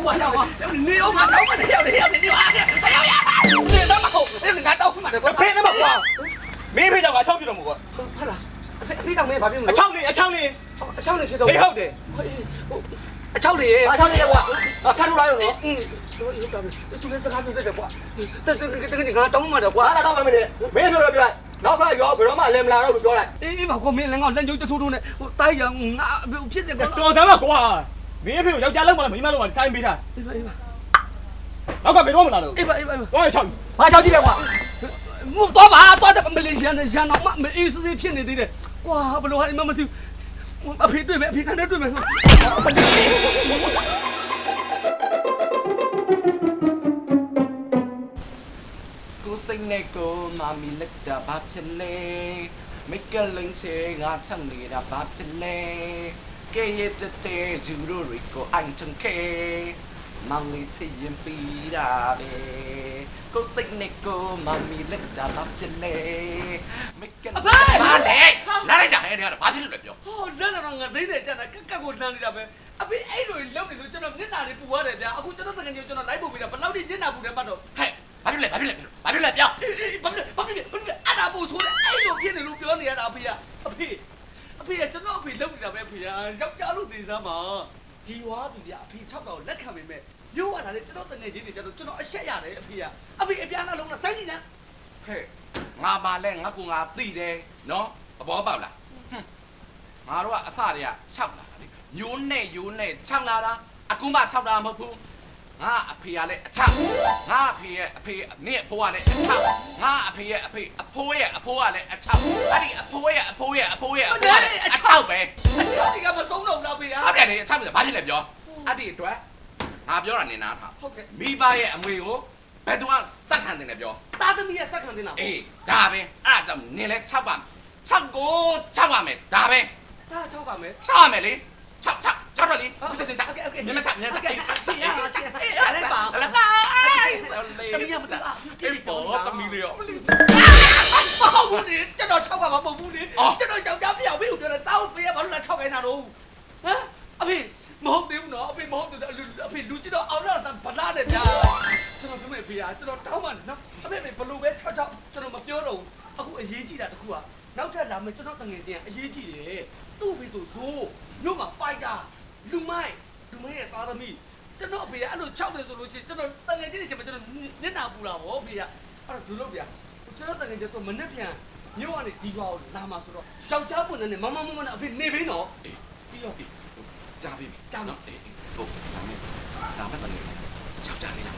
我要啊！你有嘛？刀嘛？你要你要你要啊！哎呀呀！你他妈好，你拿刀嘛？你 မဖေးတယ်မကွာမင်းဖေးတော့ငါ6ပြတော့မကွာ 快了，你当没发病 အ 了？ ချောင်းနေအချောင်းနေ 超你去到 ဖေးဟုတ်တယ် 超你， အချောင်းနေကွာဖတ်ထုတ်လိုက်ရော 嗯，有有道理，就连这个都得挂，这这这这个你刚刀嘛的 ကွာ 挂。 လာတော့မမင်းမင်းပြောတော့ပြောလိုက်နောက်ကရောဘယ်တော့မှအလင်မလာတော့ဘူးပြောလိုက် 哎，把后面那个人就就突突的，我打一样啊，别这个。 တော်စမ်းမကွာ မင်းအဖေကိုယောက်ျားလောက်မလားမိန်းမလောက်မလားတိုင်းပေးထားအေးပါအေးပါနောက်ကဘယ်တော့မလာတော့အေးပါအေးပါအေးပါသွားရချောက်ဘာချောက်ကြည့်လဲကွာမတော်ပါတော့တဲ့မလေးရန်ရန်တော့မအေးစစ်စစ်ဖြစ်နေသေးတယ်ကွာဘလို့ဟာအမမသိဘူးအဖေတွေ့မယ်အဖေနဲ့တွေ့မယ်ကိုစိတ်နဲ့ကိုမမီလက်တာဘာဖြစ်လဲမိကလင်းချေငါချမ်းနေတာဘာဖြစ်လဲ ကေရတတဲဇူရိုရီကိုအိုင်တန်ကေမောင်လေးချင်ရင်ပီတာပဲကိုစတိတ်နဲ့ကိုမမီလက်တာပါပြလေမကန်အဖေဘာလဲလာလိုက်တာဟဲ့ဒီကဘာဖြစ်လို့လဲပြောဟောလမ်းတော့ငါစိတ်တယ်ကြတာကက်ကက်ကိုလမ်းနေတာပဲအဖေအဲ့လိုလောက်နေလို့ကျွန်တော်မျက်နှာတွေပူရတယ်ဗျာအခုကျွန်တော်သခင်ကြီးကျွန်တော် live ပို့ပေးတာဘယ်လောက်ထိမျက်နှာပူတယ်ပတ်တော့ဟဲ့ဘာဖြစ်လဲဘာဖြစ်လဲဘာဖြစ်လဲပြောဘာဖြစ်လဲဘာဖြစ်လဲဘာဖြစ်လဲအဲ့ဒါပူဆိုးတယ်အဲ့လိုဖြစ်နေလို့ပြောနေရတာအဖေကအဖေ အဖေကကျွန်တော်အဖေလုပ်နေတာပဲဖေကယောက်ျားလို့တင်စမ်းပါဒီဝါသူကြီးအဖေ6ကောင်လက်ခံပေမဲ့ရိုးရတာလေကျွန်တော်တငယ်ချင်းတွေကျွန်တော်ကျွန်တော်အရှက်ရတယ်အဖေကအဖေအပြားနှလုံးလားစိုင်းကြည့်နန်းဟဲ့ငါပါလဲငါကူငါတိတယ်နော်အဘောပေါက်လားဟွန်းငါတို့ကအစတွေက6လာတာလေညိုးနဲ့ညိုးနဲ့6လာတာအခုမှ6လာမဟုတ်ဘူး ငါအဖေကလည်းအချငါအဖေရဲ့အဖေနင့်အဖိုးကလည်းအချငါအဖေရဲ့အဖေအဖိုးရဲ့အဖိုးကလည်းအချအဲ့ဒီအဖိုးရဲ့အဖိုးရဲ့အဖိုးရဲ့အဖိုးကလည်းအချပဲအချဒီကမဆုံးတော့ဘူးလားဖေကဟုတ်တယ်လေအချပဲဘာဖြစ်လဲပြောအဲ့ဒီအတွက်ငါပြောတာနင်နားထားဟုတ်ကဲ့မိဘရဲ့အမွေကိုဘယ်သူကစက်ခံတယ်လဲပြောသားသမီးရဲ့စက်ခံတင်တာအေးဒါပဲအဲ့ဒါကြောင့်နင်လဲ6ပါ6ကို6ပါမယ်ဒါပဲဒါ6ပါမယ်6ပါမယ်လေ6 6 6တော့လေဟုတ်စစ6 Okay, okay. နင်မ6နင်6 Okay, 6 6 okay, yeah, yeah. လည်းပါလည်းပါသမီးရမလားအေးပေါ်သမီးလေးရောမဟုတ်ဘူးလေကျွန်တော်6ပါမှာမဟုတ်ဘူးလေကျွန်တော်ယောက်ျားပြောင်ပြီးပြောတယ်တောက်ပေးရဘာလို့လဲ6ခိုင်းတာတော့ဟမ်အဖေမဟုတ်သေးဘူးနော်အဖေမဟုတ်သေးဘူးအဖေလူကြီးတော့အောင်လာတာဗလာတယ်ဗျာကျွန်တော်ပြောမယ်ဖေကကျွန်တော်တောင်းပါနော်အဖေဘယ်လိုပဲ6 6ကျွန်တော်မပြောတော့ဘူးအခုအရေးကြီးတာတခုကနောက်ထပ်လာမယ်ကျွန်တော်တငယ်ချင်းအရေးကြီးတယ်သူ့ဖေဆိုဇိုးမြို့မှာဖိုက်တာ လူမိုက်လူမိုက်ရဲ့သားသမီးကျွန်တော်အဖေကအဲ့လို6တယ်ဆိုလို့ရှိရင်ကျွန်တော်တငယ်ချင်းတွေချိန်မှာကျွန်တော်မျက်နှာပူတာဗောဖေကအဲ့တော့ဒုလို့ဗျာကျွန်တော်တကယ်တော့မနေ့ပြန်မြို့ကနေကြီးသွားလို့လာမှာဆိုတော့ယောက်ျားပွင့်နေမမမမနဲ့အဖေနေပြီနော်ပြီးတော့ကြားပြီကြားပြီအေးဟုတ်ဒါနဲ့ဒါမှတည်းယောက်ျားလေးလား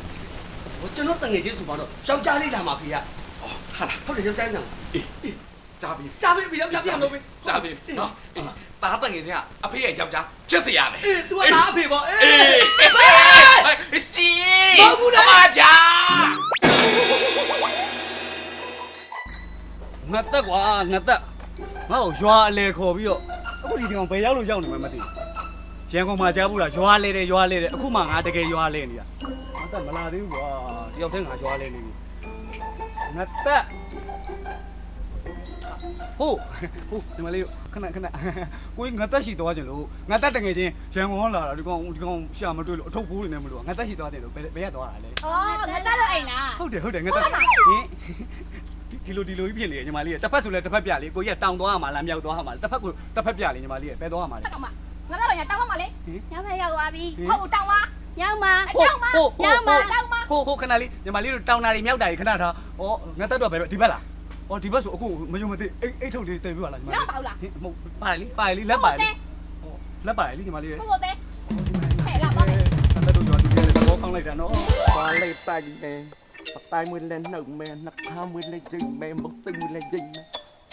ဟိုကျွန်တော်တငယ်ချင်းဆိုပါတော့ယောက်ျားလေးလာမှာဖေကအော်ဟာလားဟုတ်တယ်ယောက်ျားလေးလာအေးအေးကြားပြီကြားပြီယောက်ျားပြန်လို့ပြီကြားပြီနော်အေး တားတငယ်ချင်းကအဖေရဲ့ယောက်ျားဖြစ်စေရမယ်အေး तू ကသားအဖေပေါ့အေးအေးစီမဟုတ်ဘူးလေအမဗျာငါတက်ကွာငါတက်ငါ့ကိုရွာအလဲခေါ်ပြီးတော့အခုဒီကောင်ဘယ်ရောက်လို့ရောက်နေမှမသိဘူးရန်ကုန်မှာကြားဘူးလားရွာလဲတယ်ရွာလဲတယ်အခုမှငါတကယ်ရွာလဲနေတာငါတက်မလာသေးဘူးကွာတယောက်တည်းငါရွာလဲနေပြီငါတက်ဟုတ်ဟုတ်ဒီမလေး ခဏခဏကိုကြီးငါတက်ရှိသွားကြလို့ငါတက်တငယ်ချင်းရန်ကုန်လာတာဒီကောင်ဒီကောင်ရှာမတွေ့လို့အထုပ်ပိုးနေတယ်မလို့ငါတက်ရှိသွားတယ်လို့ဘယ်ဘယ်ရသွားတာလဲဩငါတက်တော့အိမ်လားဟုတ်တယ်ဟုတ်တယ်ငါတက်ဟင်ဒီလိုဒီလိုကြီးဖြစ်နေတယ်ညီမလေးကတစ်ဖက်ဆိုလဲတစ်ဖက်ပြလေကိုကြီးကတောင်သွားရမှာလားမြောက်သွားရမှာလားတစ်ဖက်ကိုတစ်ဖက်ပြလေညီမလေးကဘယ်သွားရမှာလဲတက်ကောင်မငါတော့ညာတောင်သွားမှာလေညမရောက်သွားပြီဟုတ်တောင်သွားညောင်မညောင်မညောင်မညောင်မဟိုဟိုခဏလေးညီမလေးတို့တောင်တာတွေမြောက်တာတွေခဏထားဩငါတက်တော့ဘယ်ဒီဘက်လား ဩဒီဘက်ဆိုအခုမယုံမသိအိတ်အိတ်ထုတ်လေးတည်ပြပါလားညီမလေးလောက်ပါဦးလားဟင်မဟုတ်ပါလေပါလေလက်ပါလေလက်ပါလေညီမလေးကိုကိုတဲ့ဟဲ့လာပါမယ်တက်တော့ကြော်ဒီလေးတော့ကောင်းလိုက်တာနော်ဘာလိုက်တိုင်နေပတိုင်းမွေးလဲနှုတ်မဲနှက်ခါမွေးလဲကျိမဲမုတ်သိမွေးလဲကျိမဲ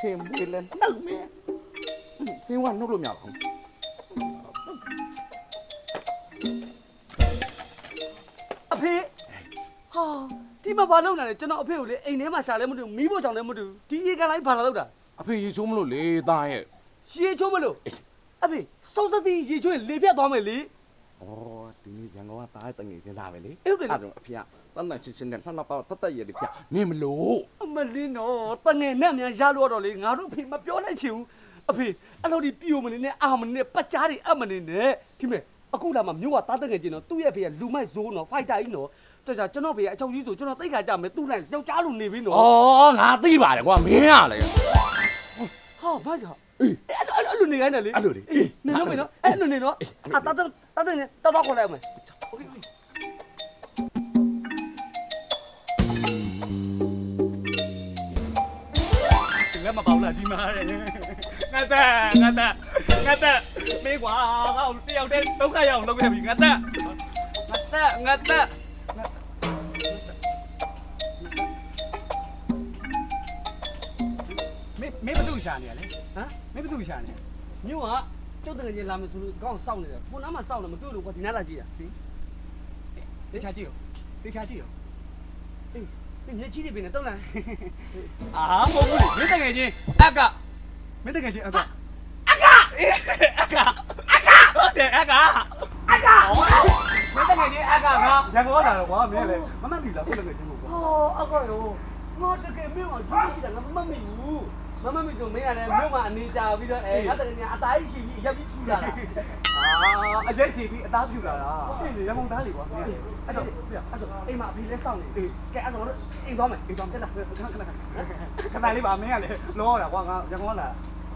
ခင်မွေးလဲနှုတ်မဲဖင်းကနှုတ်လို့မရဘူး ဒီမှာဘာလုပ်နေလဲကျွန်တော်အဖေကိုလေအိမ်ထဲမှာရှာလဲမတူမီးဖို့ကြောင့်လည်းမတူဒီအေကန်လိုက်ဘာလာလုပ်တာအဖေရေချိုးမလို့လေသားရဲ့ရေချိုးမလို့အဖေစောစသည်ရေချိုးရင်လေပြတ်သွားမယ်လေ ဩဒီနေ့ရန်ကုန်ကသားရဲ့တငယ်ချင်းလာပဲလေဟုတ်တယ်လေ တော့အဖေကတန်းတန်းချင်းချင်းနဲ့လှလှတော့တတ်တတ်ရည်ဖျနေမလို့အမလင်းတော့တငယ်နဲ့မြန်ရလို့တော့လေငါတို့အဖေမပြောနိုင်ချင်ဘူးအဖေအဲ့လိုဒီပြိုမနေနဲ့အာမနေနဲ့ပတ်ကြားတွေအပ်မနေနဲ့ဒီမဲ့အခုလာမှမြို့ကတားတဲ့ငယ်ချင်းတော့သူ့ရဲ့ဖေကလူမိုက်ဇိုးနော်ဖိုက်တာကြီးနော် ကြာကြာကျွန်တော်ဘေးကအချောက်ကြီးဆိုကျွန်တော်တိတ်ခါကြမယ်သူ့နိုင်ယောက်ျားလူနေပြီနော်ဩငါသိပါတယ်ကွာမင်းရလေဟာဘာကြောင့်အဲ့လိုအဲ့လိုနေခိုင်းတယ်လေအဲ့လိုလေနေလို့မင်းနော်အဲ့လိုနေနော်အတတတတနေတော်တော်ခေါ်လိုက်မယ်လက်မပေါက်လာဒီမှာတဲ့ငါသက်ငါသက်ငါသက်မေးကွာငါ့ကိုတယောက်တည်းဒုက္ခရောက်လုပ်ခဲ့ပြီငါသက်ငါသက်ငါသက် မင်းမင်းဘသူရှာနေရလဲဟမ်မင်းဘသူရှာနေမြို့ကကျုပ်တကယ်ကြီးလာမယ်ဆိုလို့ကောင်းစောင့်နေတယ်ခုနမှစောင့်နေမတွေ့လို့ကွာဒီနားလာကြည့်တာတေချာကြည့်ရောတေချာကြည့်ရောအေးဒီမျက်ကြီးတွေပြင်နေတော့လားအာမဟုတ်ဘူးလေမင်းတကယ်ချင်းအကမင်းတကယ်ချင်းအကအကအကအကဟုတ်တယ်အကအကမင်းတကယ်ချင်းအကငါရန်ကုန်လာတော့ကွာမင်းလေမမတ်ပြီလားကိုယ်တကယ်ချင်းကိုကွာဟောအကောရောငါတကယ်မြို့ကကြီးကြီးတာငါမမတ်မိဘူး မမတ်မိဆိုမင်းကလည်းမြို့မှာအနေကြပြီးတော့အဲငါတကယ်ကြီးအသားကြီးရှိပြီးရက်ပြီးထူလာတာအာအရက်ရှိပြီးအသားပြူလာတာဟုတ်တယ်ရမုံသားလေကွာအဲ့အဲ့တော့တော့အဲ့တော့အိမ်မှာအဖေလဲစောင့်နေကဲအဲ့တော့အိမ်သွားမယ်အိမ်သွားတက်လာခဏခဏခဏခဏလေးပါမင်းကလည်းလောရတာကွာငါရန်ကုန်လာ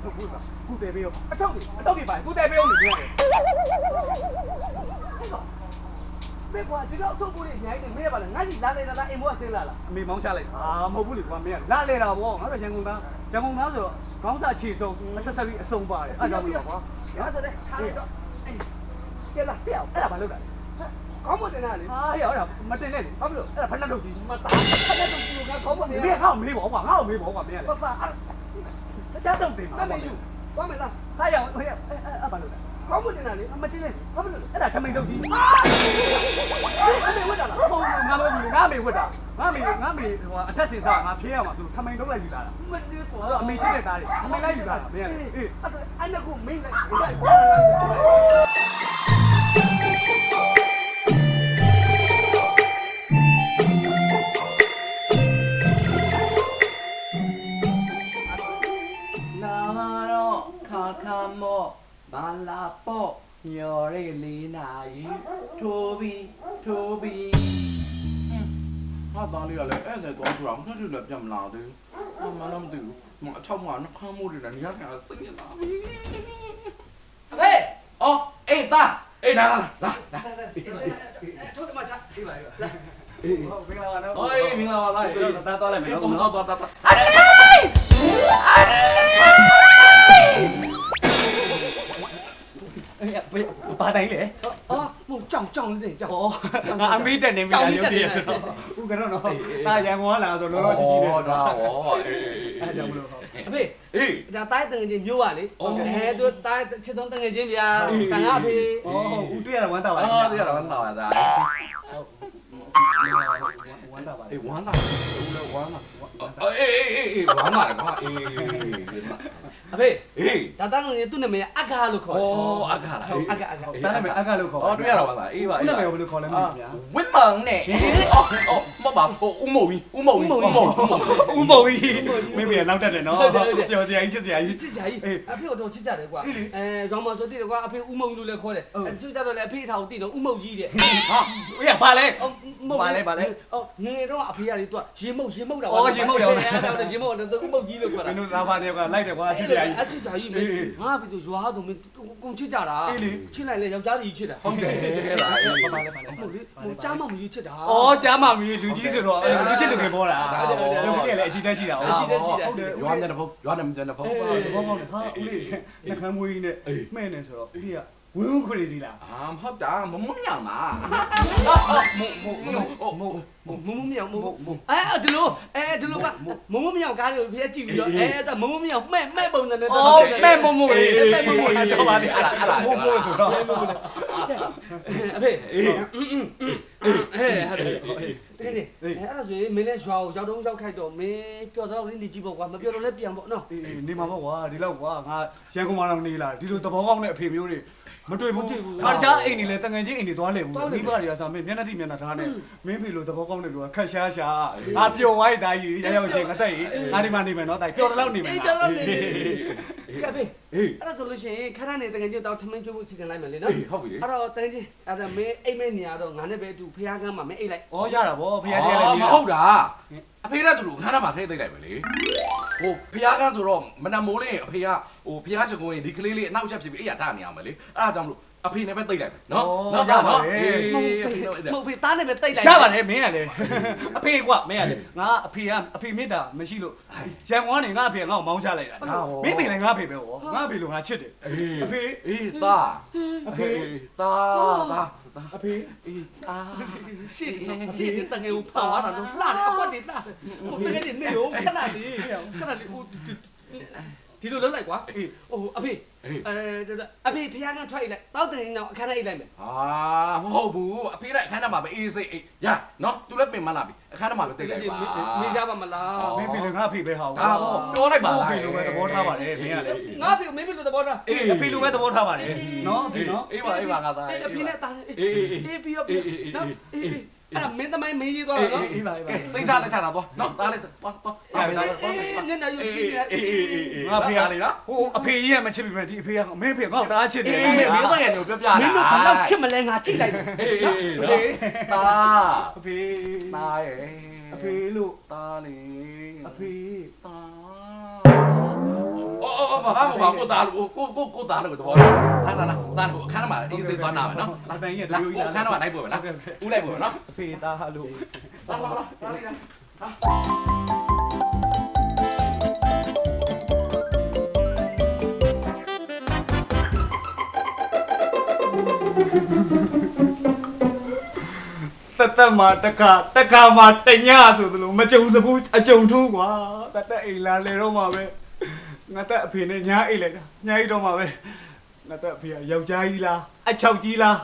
ဟုတ်ဘူးကွာကုတယ်ပေးရောအထောက်ကြီးအထောက်ကြီးပါကုတယ်ပေးအောင်နေကြတယ် မေကွာဒီတော့ထုတ်ဖို့နေညာနေမေးပါလားငါကြီးလာနေတာလားအိမ်ဘောကဆင်းလာလားအမေမောင်းချလိုက်အာမဟုတ်ဘူးလေကွာမင်းကလာလေတာဗောငါတို့ရန်ကုန်သားရန်ကုန်သားဆိုတော့ခေါင်းစာခြေစုံအဆက်ဆက်ပြီးအစုံပါတယ်အဲ့ကြောင့်မလို့ကွာငါဆိုတဲ့ထားလိုက်တော့အေးကဲလာပြောက်အဲ့ဒါဘာလုပ်တာလဲကောင်းမတင်တာလေအာရရမတင်နဲ့လေဘာဖြစ်လို့အဲ့ဒါဖက်လက်လုပ်ကြည့်မသားခက်တဲ့သူကကောင်းမတင်မင်းငါ့ကိုမေးပါကွာငါ့ကိုမေးပါကွာမင်းကလေဘာသာအဲ့တခြားတော့တင်ပါမမေယူသွားမယ်လားဟာရဟဲ့အဲ့အဲ့ဘာလို့လဲ ကောင်းမတင်တာလေအမတင်လေဘာဖြစ်လို့လဲအဲ့ဒါထမိန်လုပ်ကြည့်အမေဝတ်တာလားဟုတ်ငါလို့ငါမေဝတ်တာငါမေငါမေဟိုအထက်စင်စားငါဖေးရမှာသူထမိန်လုပ်လိုက်ယူလာတာမတင်ကွာအဲ့တော့အမေချစ်တဲ့သားတွေထမိန်လိုက်ယူလာတာမင်းကလေအေးအဲ့အဲ့နကူမင်းလိုက်လာတော့ခါခါမော့ ဘာလာပေါ့ညော်ရဲလေးနာရီထိုးပြီးထိုးပြီးဟာသားလေးကလည်းအဲ့ဒါတော့ကြွအောင်ထွက်ထွက်လည်းပြန်မလာသေးဘူးအမလည်းမသိဘူးမအချောက်မှာနှခမ်းမိုးတွေလည်းနေရာကစိတ်ညစ်လာပြီဟေးအော်အေးသားအေးလာလာလာလာထုတ်တယ်မချအေးပါအေးပါဟုတ်မင်္ဂလာပါနော်ဟေးမင်္ဂလာပါလားအေးတော့သွားလိုက်မယ်နော်တော့တော့တော့အေးဘာ တိုင်းလဲအော်မကြောင်ကြောင်လေးကြောင်ဩငါအမေတက်နေမိတာရုပ်တည်းဆိုတော့ဦးကတော့နော်ဒါရန်ကုန်ကလာဆိုလောလောကြီးကြီးနဲ့ဒါဟောအေးအဲ့ကြောင့်မလို့ဟုတ်အဖေအေးဒါတိုင်းတငယ်ချင်းမျိုးပါလေအဲသူတိုင်းချစ်သုံးတငယ်ချင်းဗျာတန်ခါဖေဩဟုတ်ဦးတွေ့ရတာဝမ်းသာပါအာတရားတော့တော့ဒါဝမ်းသာပါအေးဝမ်းသာဦးလည်းဝမ်းသာအေးအေးအေးအေးဝမ်းသာကွာအေး အဖေအေးဒါတန်းငယ်သူ့နာမည်အကာလို့ခေါ်ဩတယ်အခါလားအကာအကာဒါနဲ့အကလို့ခေါ်ဩတွေ့ရတော့ဝမ်းသာအေးပါဦးနာမည်ဘယ်လိုခေါ်လဲမသိဘူးဗျာဝင်းမောင်နဲ့အော်အော်မပါဟိုဦးမုံကြီးဦးမုံကြီးဦးမုံကြီးဦးမုံကြီးမင်းပြန်နောက်တက်တယ်နော်ပြောစရာကြီးချစ်စရာကြီးချစ်ကြကြီးအဖေတော့ချစ်ကြတယ်ကွာအဲရောင်မဆိုတည်တယ်ကွာအဖေဥမုံလို့လည်းခေါ်တယ်အဲသူကြတော့လည်းအဖေထားကိုတည်တော့ဥမုံကြီးတဲ့ဟာအေးဘာလဲအော်ငငယ်တော့အဖေကလေသူကရေမုတ်ရေမုတ်တာအဲ့ဒါရေမုတ်တော့ဥမုံကြီးလို့ခေါ်မတာင်းတို့လာပါနေကွာလိုက်တယ်ကွာချစ်စရာကြီး အချစ်ကြကြီးမင်းငါပြီသူရွာဆိုမင်းကုန်ချစ်ကြတာချစ်လိုက်လေယောက်ျားကြီးချစ်တာဟုတ်တယ်လားအေးဘာပါလဲပါလဲဟုတ်လေဟိုကြားမမယူချစ်တာ ဩကြားမမီလူကြီးဆိုတော့လူချစ်လူငယ်ပေါ်တာလူကြီးလည်းအကြည့်တက်ရှိတာဟုတ်တယ်ရွာနဲ့တပုတ်ရွာနဲ့မကျန်တပုတ်ဒီဘောကောင်းတယ်ဟာဦးလေးနှကမ်းမွေးနဲ့မှဲ့နေဆိုတော့ဦးလေးက ဝင်းဦးခရီးစီလားအာမဟုတ်တာမမမြောင်လားမမမမမမမြောင်မမအဲဒီလိုအဲဒီလိုကမမမြောင်ကားလေးကိုဖျက်ကြည့်ပြီးတော့အဲဒါမမမြောင်မှဲ့မှဲ့ပုံစံနဲ့အော်မဲ့မမို့လေးမှဲ့မမို့လေးတော့ပါပြီအဲ့ဒါအဲ့ဒါမို့မို့ဆိုတော့အဖေအေးအဲဟာတယ်တကယ်အဲ့ဒါဆိုရင်မင်းလည်းရွာကိုရောက်တော့ရောက်ခိုက်တော့မင်းပျော်တော့လေးနေကြည့်ပေါ့ကွာမပျော်တော့လည်းပြန်ပေါ့နော်အေးနေမှာပေါ့ကွာဒီလောက်ကွာငါရန်ကုန်မှာတော့နေလာဒီလိုသဘောကောင်းတဲ့အဖေမျိုးတွေ မတွေ့ဘူးငါတခြားအိမ်တွေလည်းတငယ်ချင်းအိမ်တွေသွားလေဘူးမိဘတွေကစားမင်းမျက်နှာတိမျက်နှာထားနဲ့မင်းဖေလိုသဘောကောင်းတဲ့လူကခက်ရှားရှားငါပျော်ဝိုင်းတိုင်းရရောက်ချင်းငါတက်ရင်ငါဒီမှာနေမယ်နော်တိုင်ပျော်တယ်လို့နေမယ်အေးတော်တော်နေနေ ကဲဖေးအေးအဲ့ဒါဆိုလို့ရှိရင်ခဏနေတကယ်ကြီးတော့ထမင်းကျွေးဖို့စီစဉ်လိုက်မယ်လေနော်အေးဟုတ်ပြီလေအဲ့တော့တကယ်ကြီးအဲ့ဒါမင်းအိမ်မဲနေရတော့ငါနဲ့ပဲအတူဖះကန်းမှာမင်းအိတ်လိုက်ဩရတာဗောဖခင်တည်းလည်းမဟုတ်တာအဖေကတူလို့ခါနာမှာထည့်သိလိုက်ပဲလေဟိုဖျားကန်းဆိုတော့မနမိုးလေးအဖေကဟိုဖျားရှင်ကိုရင်ဒီကလေးလေးအနောက်ချက်ဖြစ်ပြီးအဲ့ရထားနေအောင်ပဲလေအဲ့ဒါကြောင့်မလို့ အဖေနဲ့ပဲသိလိုက်ပဲနော်နော်နော်အေးမဟုတ်အဖေဖေးတော့အဲ့ဒါမဟုတ်ဖေးသားနဲ့ပဲတိတ်လိုက်ရပါတယ်မင်းကလည်းအဖေကွမင်းကလည်းငါအဖေကအဖေမေတ္တာမရှိလို့ရန်ကုန်ကနေငါအဖေကငါ့ကိုမောင်းချလိုက်တာမင်းဖေလည်းငါအဖေပဲဟောငါအဖေလို့ငါချစ်တယ် အေးအဖေအေးသားအဖေသားသားအဖေအေးသားရှေ့ရှေ့တကယ်ကိုဖောက်သွားတာတော့လှတယ်အကွက်တွေလှဟိုတကယ်ကြီးနေရောခဏလေးခဏလေးဟို ဒီလိုလုပ်လိုက်ကွာအေးဟိုအဖေအေးအဲအဖေဖះကန်းထွက်လိုက်တောက်တယ်တော့အခန်းထဲအိတ်လိုက်မယ်အာမဟုတ်ဘူးအဖေကအခန်းထဲမှာပဲအေးစိတ်အေးရနော်သူလည်းပင်မလာပြီအခန်းထဲမှာပဲသိလိုက်ပါမေးကြပါမလားမင်းဖေလည်းငါအဖေပဲဟောဒါပေါ့ပြောလိုက်ပါလားအဖေလိုပဲသဘောထားပါတယ်မင်းကလည်းငါဖေမင်းမလို့သဘောထားအေးအဖေလိုပဲသဘောထားပါတယ်နော်အဖေနော်အေးပါအေးပါငါသားအေးအဖေနဲ့တားအေးအေးအေးအေးပြီးတော့နော်အေး အဲ့ဒါမင်းသမိုင်းမင်းရေးသွားတာနော်အေးပါအေးပါကဲစိတ်ချလက်ချတာသွားနော်သားလေးသွားသွားသွားသွားသွားအေးညနေရုပ်ကြည့်နေအေးအေးအေးအေးငါဖေကလေဟိုအဖေကြီးကမချစ်ပြီမဲ့ဒီအဖေကမင်းဖေငါ့ကိုတအားချစ်တယ် အေးမင်းသားငယ်မျိုးပြောပြတာမင်းတို့ဘာလို့ချစ်မလဲငါကြည့်လိုက်အေးအေးအေးနော်သားအဖေသားရဲ့အဖေလို့သားလေးအဖေသား အော်အော်ဘာမှမပါကိုသားလို့ကိုကိုကိုသားလို့တဘောလာလာလာသားလို့အခန်းထဲမှာအေးစိတ်သွားနာမယ်နော်လာတိုင်းရဲ့လာဒီကိုအခန်းထဲမှာလိုက်ပို့မယ်လားဦးလိုက်ပို့မယ်နော်အဖေသားလို့လာလာလာလာလေးလာတသက်မှာတကတကမှာတညဆိုသလိုမကြုံစဘူးအကြုံထူးကွာတသက်အိမ်လာလေတော့မှာပဲ ငါတက်အဖေနဲ့ညာအိတ်လိုက်တာညာအိတ်တော့မှာပဲငါတက်အဖေကယောက်ျားကြီးလားအချောက်ကြီးလား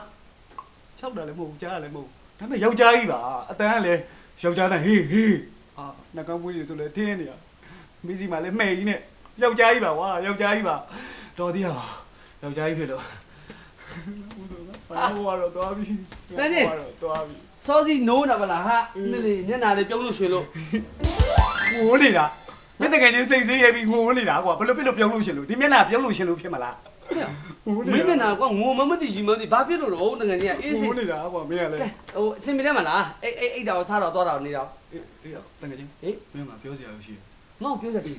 ချောက်တယ်လည်းမဟုတ်ကြားလည်းမဟုတ်ဒါပေမဲ့ယောက်ျားကြီးပါအတန်းကလည်းယောက်ျားတိုင်းဟေးဟေးအာနှကောင်ပွေးတွေဆိုလည်းတင်းနေတာမိစီမှာလည်းမှဲ့ကြီးနဲ့ယောက်ျားကြီးပါကွာယောက်ျားကြီးပါတော်သေးရပါယောက်ျားကြီးဖြစ်လို့ဘာလို့တော့သွားပြီသွားပြီစောစီနိုးတာဗလားဟာနည်းလေညနာလေးပြုံးလို့ရွှေလို့ငိုနေတာ မင်းတကယ်ချင်းစိတ်ဆေးရပြီးငိုနေတာကွာဘယ်လိုဖြစ်လို့ပြုံးလို့ရှင်လို့ဒီမျက်နှာပြုံးလို့ရှင်လို့ဖြစ်မလားငိုမင်းမျက်နှာကငိုမမသိရှိမသိဘာဖြစ်လို့တော့တကယ်ကြီးအေးစိငိုနေတာကွာမင်းကလည်းဟိုအစင်မတယ်မလားအေးအေးအိတ်တော်စားတော့တော့တော့နေတော့အေးအေးတကယ်ချင်းဟေးမင်းကပြောစရာရှိငေါ့ပြောကြတယ်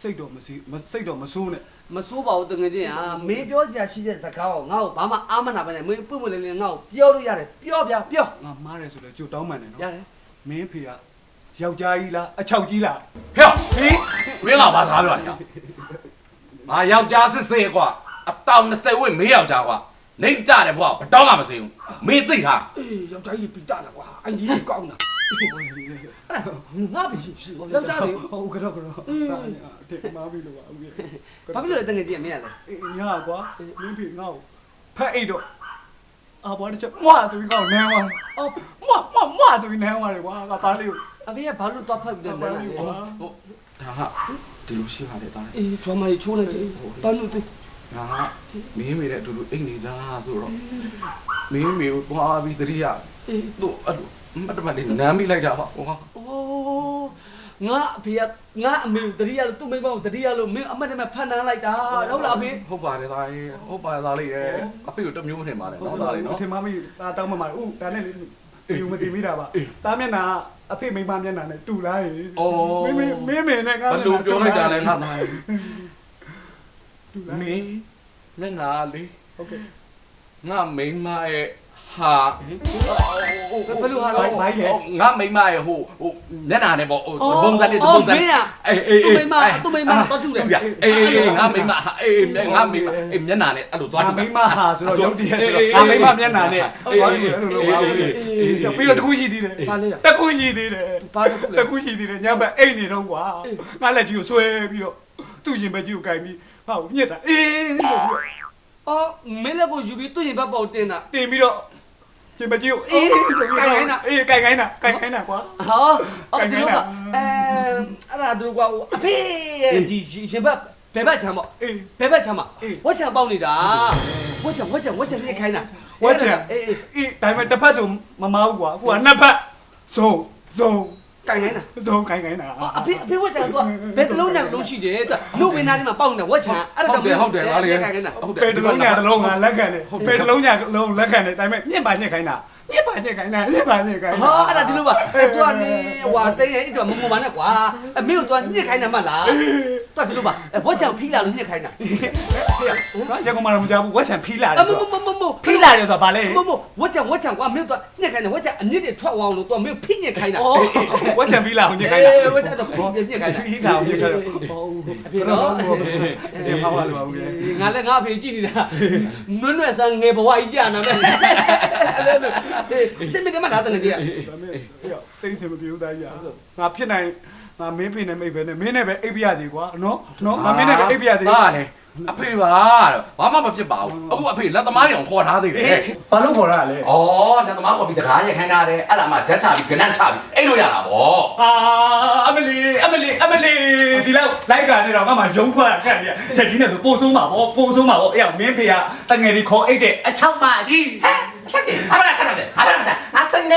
စိတ်တော့မစီမစိတ်တော့မဆိုးနဲ့မစိုးပါဘူးတကယ်ကြီးဟာမင်းပြောစရာရှိတဲ့စကားကိုငါ့ကိုဘာမှအာမနာပဲနဲ့မင်းပွင့်ပွင့်လင်းလင်းငါ့ကိုပြောလို့ရတယ်ပြောပြပြောငါမားတယ်ဆိုလဲကြိုတောင်းမှန်တယ်နော်ရတယ်မင်းဖေက ယောက်ျားကြီးလားအချောက်ကြီးလားဟဲ့ဟေးမင်းကဘာသားပြောလဲငါယောက်ျားစစ်စစ်ကွာအတောင်20ဝိမေးယောက်ျားကွာနေကြတယ်ဘွာဘတောင်းမှမစင်းဘူးမင်းသိထားအေးယောက်ျားကြီးပြတာလားကွာအန်ကြီးကြီးကောင်းတာငါပြီရှိယောက်ျားလေးဟုတ်ကတော့ကတော့တဲ့မားပြီလို့ပါဦးကြီးဘာဖြစ်လို့လဲတကယ်ကြီးမင်းရလဲအေးညာကွာမင်းဖေငါ့ကိုဖက်အိတ်တော့ အာဘောတစ်ချက်မွာဆိုပြီးငါ့ကိုနမ်းသွားအော်မွာမွာမွာဆိုပြီးနမ်းသွားတယ်ကွာငါသားလေးကို အဖေကဘာလို့တော့ဖတ်ပြီးတော့လဲလဲဟိုဒါဟာဒီလိုရှိပါတယ်တားအေးဒရမာကြီးချိုးလိုက်တယ်ဘာလို့သိငါမင်းမေတဲ့အတူတူအိတ်နေကြဆိုတော့မင်းမေကိုသွားပြီးတတိယအေး သူ့အဲ့လိုမတ်တမတ်လေးနမ်းမိလိုက်တာဟာဟော အိုး ငါအဖေကငါအမေကိုတတိယလို့သူ့မိဘကိုတတိယလို့မင်းအမတ်တမဲ့ဖန်နန်းလိုက်တာဟုတ်လားအဖေဟုတ်ပါတယ်သားရေဟုတ်ပါတယ်သားလေးရဲ့အဖေကိုတမျိုးမထင်ပါနဲ့နော်သားလေးနော်ထင်မမိတာတောင်းမှမှာဥဒါနဲ့လေယူမတင်မိတာပါတားမျက်နှာအဖေမိမမျက်နှာနဲ့တူလားဟေအော်မင်းမင်းမင်းမင်းနဲ့ငါဘလို့ပြောလိုက်တာလဲငါသားရေတူလားမင်းလက်နာလေးဟုတ်ကဲ့ ငါမိန်းမရဲ့ ဟာဘယ်လိုဟာလဲဘိုင်းလေငါမိန်းမရဲ့ဟိုဟိုမျက်နာနဲ့ပေါ့ဟိုအော်ပုံစံလေးပုံစံအော်မင်းอ่ะအေးအေးသူ့မိန်းမသူ့မိန်းမတော့တူတယ်တူရအေးအေးငါမိန်းမအေးငါမိန်းမအေးမျက်နာနဲ့အဲ့လိုသွားငါတူမိမဟာဆိုတော့ရုပ်တရက်ဆိုတော့ငါမိမမျက်နှာနဲ့ဟောတူတယ်လို့လို့ပါဘူးပြီးတော့တခုရှိသေးတယ်ဘာလဲတခုရှိသေးတယ်ဘာတခုလဲတခုရှိသေးတယ်ညဘက်အိတ်နေတော့ကွာငါလက်ကြီးကိုဆွဲပြီးတော့သူ့ရင်ဘက်ကြီးကိုကင်ပြီးဟောညက်တာအေးဆိုပြီးတော့အော်မင်းလည်းကိုယူပြီးသူ့ရင်ဘက်ပေါ်တင်တာတင်ပြီးတော့ ရင်ဘက်ကြီးကိုအေးဆိုပြီးအေးကင်ခိုင်းတာကင်ခိုင်းတာကွာဟောအော်ဒီလိုကအဲအဲ့ဒါတို့ကွာအဖေရဲ့ဒီရင်ဘက်ဘယ်ဘက်ချမ်းပေါ့အေး ဘယ်ဘက်ချမ်းပေါ့ဝက်ချမ်းပေါက်နေတာဝက်ချမ်းဝက်ချမ်းဝက်ချမ်းညစ်ခိုင်းတာအေးအေးအေးဒါပေမဲ့တစ်ဖက်ဆိုမမဟုတ်ကွာအခုကနှစ်ဖက်ဇုံဇုံ ကန်ခိုင်းတာစုံခိုင်းခိုင်းတာအဖေအဖေဝက်ချန်ကဘယ်စလုံးညာလုံးရှိတယ်သူလူပင်သားလေးမှာပေါက်နေတာဝက်ချန်အဲ့ဒါဟုတ်တယ်ဟုတ်တယ်ငါလေကန်ခိုင်းတာဟုတ်တယ်ပေတလုံးညာတလုံးကလက်ခံတယ်ပေတလုံးညာလုံးလက်ခံတယ်ဒါပေမဲ့ညစ်ပါညစ်ခိုင်းတာ ညစ်ပါညစ်ခိုင်းတာညစ်ပါညစ်ခိုင်းဟာအဲ့ဒါဒီလိုပါအဲ့သူကနေဟွာတင်းရဲ့အဲ့ဒါမမမနဲ့ကွာအမေကိုသူညစ်ခိုင်းတာမလားသူဒီလိုပါဝက်ချန်ဖိလာလို့ညစ်ခိုင်းတာငါရကောင်မတော့မကြဘူးဝက်ချန်ဖီးလာတအယ်မဆိုမမမဖီးလာတယ်ဆိုတာဘာလဲမမဝက်ချန်ဝက်ချန်ကွာမင်းတို့ညစ်ခိုင်းတယ်ဝက်ချန်အမြင့်တွေထွက်အောင်လို့သူကမင်းဖိညစ်ခိုင်းတာဝက်ချန်ဖီးလာအောင်ညစ်ခိုင်းတာဝက်ချန်တော့ဖိညစ်ခိုင်းတာဖီးလာအောင်ညစ်ခိုင်းတာအဖေနော်ဒီမှာပါလို့ပါဦးလေငါလည်းငါအဖေကြည့်နေတာနွန်းနွဲ့ဆန်းငယ်ဘဝကြီးကြာနာမယ်စင်မကမလာတဲ့ကြီးဒါမဲ့တိတ်စင်မပြေဘူးသားကြီးငါဖြစ်နိုင်ငါမင်းဖေနဲ့မိတ်ပဲနဲ့မင်းနဲ့ပဲအိပ်ပြရစီကွာနော်နော်ငါမင်းနဲ့ပဲအိပ်ပြရစီဟာလေအဖေပါတော့ဘာမှမဖြစ်ပါဘူးအခုအဖေလက်သမားတွေအောင်ခေါ်ထားသေးတယ်ဘာလို့ခေါ်ရလဲဩလက်သမားခေါ်ပြီးတကားရခိုင်းထားတယ်အဲ့ဒါမှဓာတ်ချပြီးကနန်းချပြီးအဲ့လိုရတာဗောအာအမလီအမလီအမလီဒီလောက်လိုက်ကနေတော့ငါမှရုံခွာခက်နေချက်ကြီးနဲ့ဆိုပို့ဆုံးမှာဗောပို့ဆုံးမှာဗောအဲ့မင်းဖေကတငယ်ဒီခေါ်အိတ်တဲ့အချောက်မကြီးဟဲ့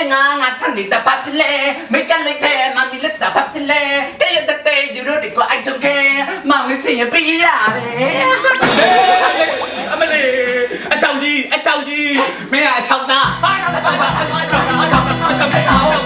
nga nga thằng đi ta bắt lê mấy cái lấy chè mà mình lấy ta bắt lê cái gì ta tê dù đó để có anh trong kê mà mình chỉ là bi là đấy anh mày anh chồng gì anh chồng gì mẹ anh chồng ta anh chồng ta chồng ta chồng ta chồng ta chồng ta chồng ta chồng ta chồng ta chồng